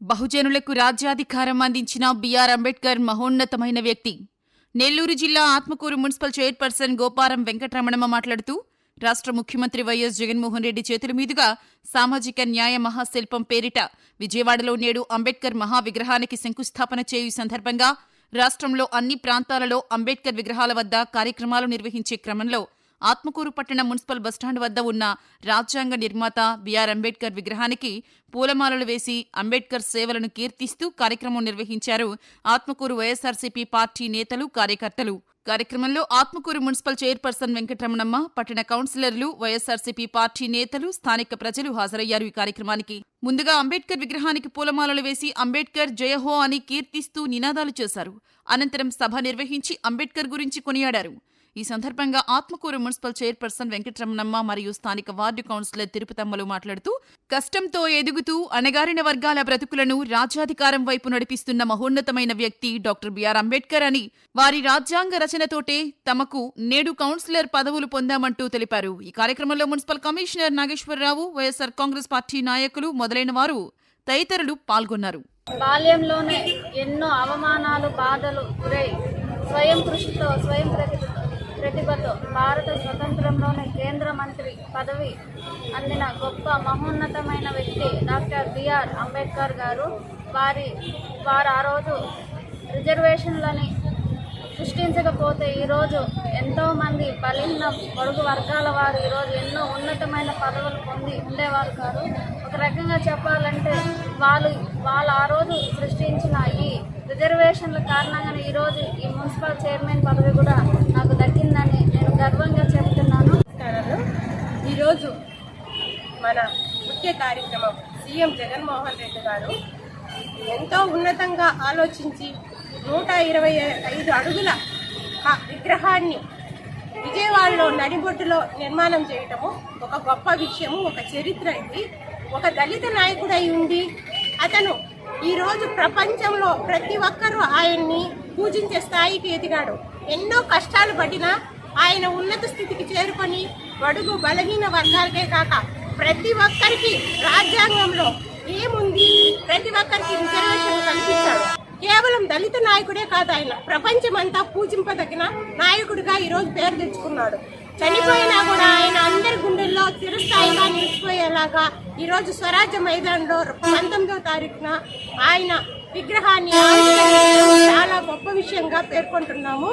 బహుజనులకు రాజ్యాధికారం అందించిన బిఆర్ అంబేద్కర్ మహోన్నతమైన వ్యక్తి. నెల్లూరు జిల్లా ఆత్మకూరు మున్సిపల్ చైర్పర్సన్ గోపారం వెంకటరమణమ్మ మాట్లాడుతూ రాష్ట్ర ముఖ్యమంత్రి వైఎస్ జగన్మోహన్ రెడ్డి చేతుల మీదుగా సామాజిక న్యాయ మహాశిల్పం పేరిట విజయవాడలో నేడు అంబేద్కర్ మహావిగ్రహానికి శంకుస్థాపన చేయు సందర్భంగా రాష్ట్రంలో అన్ని ప్రాంతాలలో అంబేద్కర్ విగ్రహాల వద్ద కార్యక్రమాలు నిర్వహించే క్రమంలో ఆత్మకూరు పట్టణ మున్సిపల్ బస్టాండ్ వద్ద ఉన్న రాజ్యాంగ నిర్మాత బిఆర్ అంబేద్కర్ విగ్రహానికి పూలమాలలు వేసి అంబేద్కర్ సేవలను కీర్తిస్తూ కార్యక్రమం నిర్వహించారు ఆత్మకూరు వైఎస్ఆర్సీపీ పార్టీ నేతలు కార్యకర్తలు. కార్యక్రమంలో ఆత్మకూరు మున్సిపల్ చైర్పర్సన్ వెంకటరమణమ్మ పట్టణ కౌన్సిలర్లు వైఎస్సార్సీపీ పార్టీ నేతలు స్థానిక ప్రజలు హాజరయ్యారు ఈ కార్యక్రమానికి. ముందుగా అంబేద్కర్ విగ్రహానికి పూలమాలలు వేసి అంబేద్కర్ జయహో అని కీర్తిస్తూ నినాదాలు చేశారు. అనంతరం సభ నిర్వహించి అంబేద్కర్ గురించి కొనియాడారు. ఈ సందర్భంగా ఆత్మకూరు మున్సిపల్ చైర్పర్సన్ వెంకటరమణమ్మ మరియు స్థానిక వార్డు కౌన్సిలర్ తిరుపతమ్మలు మాట్లాడుతూ కష్టంతో ఎదుగుతూ అణగారిన వర్గాల బ్రతుకులను రాజ్యాధికారం వైపు నడిపిస్తున్న మహోన్నతమైన వ్యక్తి డాక్టర్ బిఆర్ అంబేద్కర్ అని వారి రాజ్యాంగ రచనతోటే తమకు నేడు కౌన్సిలర్ పదవులు పొందామంటూ తెలిపారు. ఈ కార్యక్రమంలో municipal commissioner Nageswararao YSR Congress party నాయకులు మొదలైన వారు తదితరులు పాల్గొన్నారు. బాల్యంలోనే ఎన్నో అవమానాలు బాధలు గురై స్వయం కృషితో స్వయం ప్రతిభ ప్రతిభతో భారత స్వతంత్రంలోనే కేంద్ర మంత్రి పదవి అందిన గొప్ప మహోన్నతమైన వ్యక్తి డాక్టర్ బిఆర్ అంబేద్కర్ గారు. వారి వారు ఆ రోజు రిజర్వేషన్లని సృష్టించకపోతే ఈరోజు ఎంతోమంది బలహీన పొరుగు వర్గాల వారు ఈరోజు ఎన్నో ఉన్నతమైన పదవులు పొంది ఉండేవారు కాదు. ఒక రకంగా చెప్పాలంటే వాళ్ళు వాళ్ళు ఆ రోజు సృష్టించిన ఈ రిజర్వేషన్ల కారణంగానే ఈరోజు ఈ మున్సిపల్ చైర్మన్ పదవి కూడా ముఖ్య కార్యక్రమం సీఎం జగన్మోహన్ రెడ్డి గారు. ఎంతో ఉన్నతంగా ఆలోచించి నూట ఇరవై ఐదు అడుగుల ఆ విగ్రహాన్ని విజయవాడలో నడిబొట్టులో నిర్మాణం చేయటము ఒక గొప్ప విషయము ఒక చరిత్ర ఇది. ఒక దళిత నాయకుడై ఉండి అతను ఈరోజు ప్రపంచంలో ప్రతి ఒక్కరూ ఆయన్ని పూజించే స్థాయికి ఎదిగాడు. ఎన్నో కష్టాలు పడినా ఆయన ఉన్నత స్థితికి చేరుకొని బడుగు బలహీన వర్గాలకే కాక ప్రతి ఒక్కరికి రాజ్యాంగంలో ఏముంది? ప్రతి ఒక్కరికి రిజర్వేషన్ కల్పించాడు కేవలం దళిత నాయకుడే కాదు ఆయన. ప్రపంచమంతా పూజింపదగిన నాయకుడిగా ఈరోజు పేరు తెచ్చుకున్నాడు. చనిపోయినా కూడా ఆయన అందరి గుండెల్లో చిరస్థాయిగా నిలిచిపోయేలాగా ఈరోజు స్వరాజ్య మైదానంలో పంతొమ్మిదో తారీఖున ఆయన విగ్రహాన్ని చాలా గొప్ప విషయంగా పేర్కొంటున్నాము.